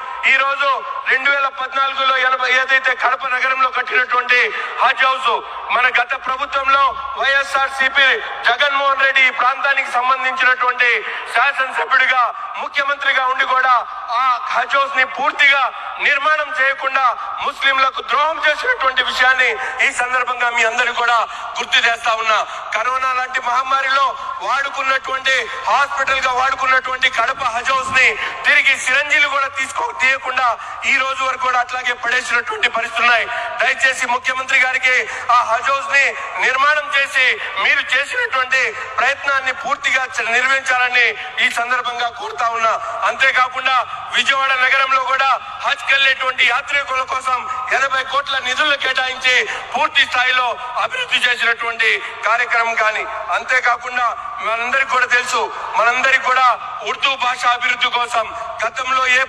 out. ఈ రోజు రెండు వేల పద్నాలుగులో ఎనభై ఏదైతే కడప నగరంలో కట్టినటువంటి హజ్ హౌస్ మన గత ప్రభుత్వంలో వైఎస్ఆర్ సిపి జగన్మోహన్ రెడ్డి ఈ ప్రాంతానికి సంబంధించినటువంటి శాసనసభ్యుడిగా ముఖ్యమంత్రిగా ఉండి కూడా ఆ హజ్ హౌస్ని పూర్తిగా నిర్మాణం చేయకుండా ముస్లింలకు ద్రోహం చేసినటువంటి విషయాన్ని ఈ సందర్భంగా మీ అందరూ కూడా గుర్తు చేస్తా ఉన్నా. కరోనా లాంటి మహమ్మారిలో వాడుకున్నటువంటి హాస్పిటల్గా వాడుకున్నటువంటి కడప హజ్ హౌస్ని తిరిగి సిరంజీలు కూడా తీసుకో తీయకుండా ఈ రోజు వరకు కూడా అట్లాగే పడేసినటువంటి పరిస్థితులు ఉన్నాయి. దయచేసి ముఖ్యమంత్రి గారికి ఆ హజ్ని నిర్మాణం చేసి మీరు చేసినటువంటి ప్రయత్నాన్ని పూర్తిగా నిర్వహించాలని ఈ సందర్భంగా కోరుతా ఉన్నా. అంతేకాకుండా విజయవాడ నగరంలో కూడా హజ్ కెళ్ళేటువంటి యాత్రికుల కోసం ఎనభై కోట్ల నిధులు కేటాయించి పూర్తి స్థాయిలో అభివృద్ధి చేసినటువంటి కార్యక్రమం కానీ అంతేకాకుండా మనందరికి కూడా తెలుసు మనందరికి కూడా ఉర్దూ భాష అభివృద్ధి కోసం గతంలో ఏ